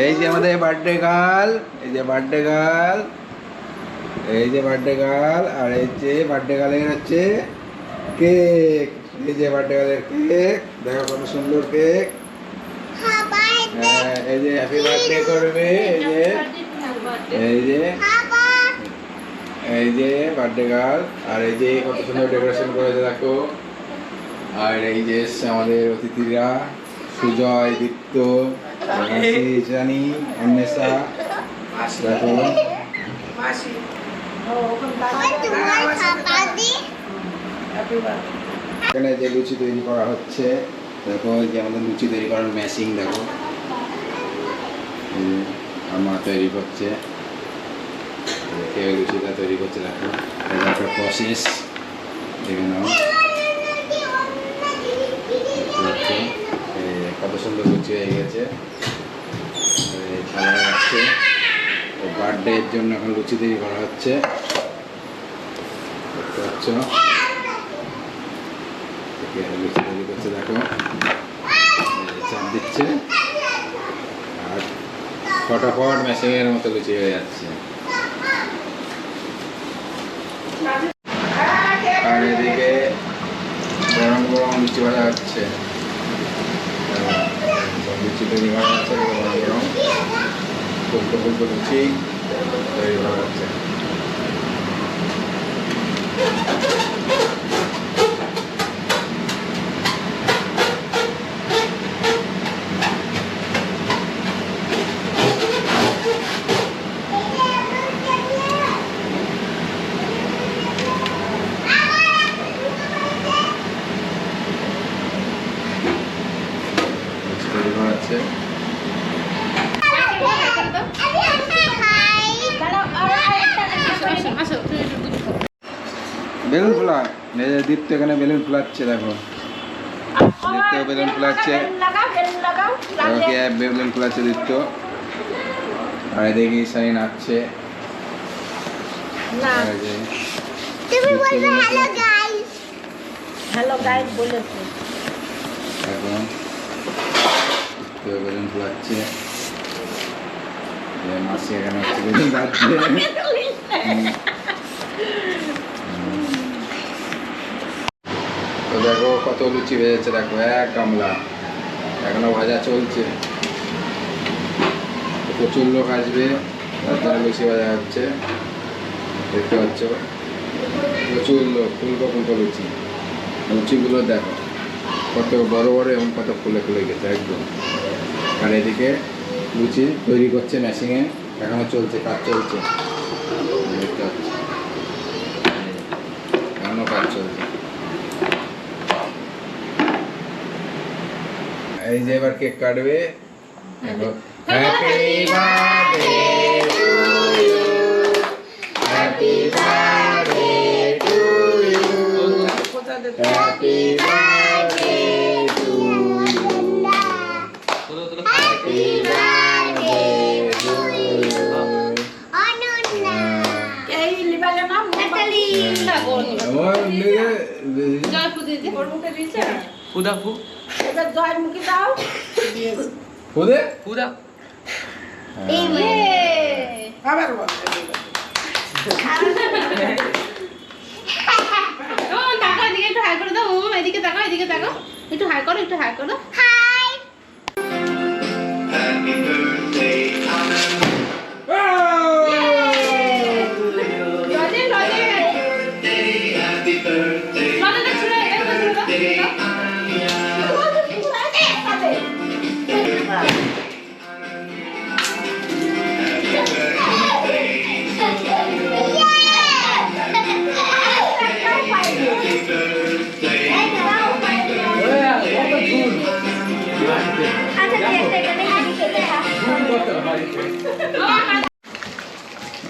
এই যে আমাদের বার্থডে গার্ল এই যে বার্থডে গার্ল এই যে বার্থডে গার্ল আর এই যে বার্থডে গার্লের হচ্ছে কেক এই যে বার্থডে গার্লের কেক দেখো কত সুন্দর কেক হ্যাঁ এই যে হ্যাপি বার্থডে করবে এই যে এই যে এই যে বার্থডে গার্ল আর এই যে কত সুন্দর ডেকোরেশন করেছে দেখো আর এই যে এসছে আমাদের অতিথিরা সুজয় দীপ্ত জানি অন্বেষা এখানে যে লুচি তৈরি করা হচ্ছে, দেখো যে আমাদের লুচি তৈরি করার মেশিন দেখো। আমার তৈরি করছে। কেউ লুচিটা তৈরি করছে, দেখো। একটা প্রসেস দেখে নাও। কত সুন্দর লুচি হয়ে গেছে এই খেলা যাচ্ছে বার্থডে এর জন্য এখন লুচি তৈরি করা হচ্ছে। লুচি তৈরি করছে, দেখো। চাপ দিচ্ছে। আর ফটাফট মেশিনের মতো লুচি হয়ে যাচ্ছে। আর এদিকে গরম গরম লুচি ভাজা হচ্ছে। লুচি তৈরি করা হচ্ছে গরম গরম। ফুলকো ফুলকো লুচি। তৈরি করা হচ্ছে লুচি তৈরি করা হচ্ছে বেলুন ফোলা দীপ্ত এখানে বেলুন ফোলাচ্ছে দেখো। দীপ্ত বেলুন ফোলাচ্ছে। ওকে বেলুন ফোলাচ্ছে দীপ্ত। আর এদিকে ঈশানি নাচছে। বেলুন ফোলাচ্ছে। হ্যালো গাইড বলেছে। দেখো বেলুন ফোলাচ্ছে। মাসি এখানে বেলুন তো দেখো কত লুচি ভেজেছে, দেখো এক গামলা। এখনও ভাজা চলছে। প্রচুর লোক আসবে, তার জন্য লুচি ভাজা হচ্ছে। দেখতে পাচ্ছ? প্রচুর লোক, ফুলকো ফুলকো লুচি। লুচিগুলো দেখো, কত বড় বড় এবং কত ফুলে ফুলে গেছে, একদম। আর এদিকে লুচি তৈরি করছে মেশিনে এখনও চলছে, কাজ চলছে দেখতে পাচ্ছ এখনও কাজ চলছে এই যে এবার কেক কাটবে দেখো happy birthday to you happy birthday to you ফুদা ফু এবার জয়ের মুখে দাও খুদে ফুদা আবার বল ও তাকাও এদিকে একটু হাই করে দাও ও এদিকে তাকাও এদিকে তাকাও একটু হাই করো একটু হাই করো লজে লজে লজেটা ছিঁড়ে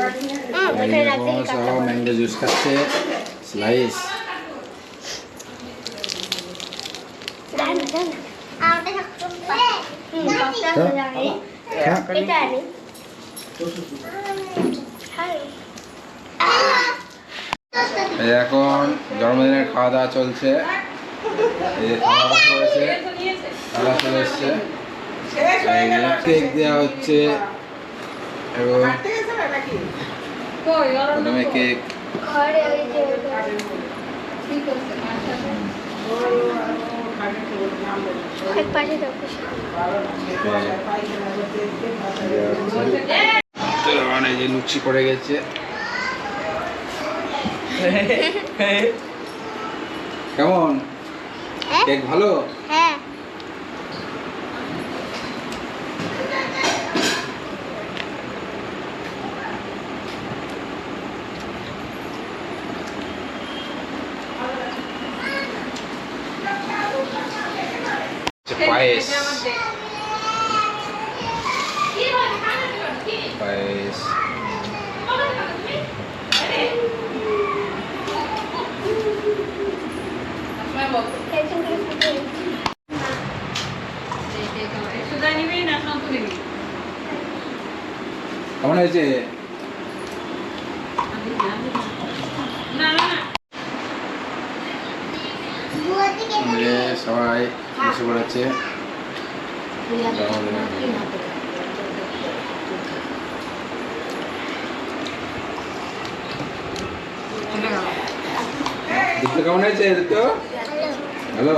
বাড়ি ম্যাঙ্গো জুস খাচ্ছে স্লাইস এখন জন্মদিনের খাওয়া দাওয়া চলছে খাওয়া দাওয়া চলে এসছে কেক দেওয়া হচ্ছে। এবং প্রথমে কেক মানে যে লুচি পড়ে গেছে কেমন কেক ভালো হ্যাঁ পায়েস। পায়েস। কেমন হয়েছে সবাই। বসে জন্মদিনের দিনে। দীপ্ত কেমন হয়েছে তো? হ্যালো।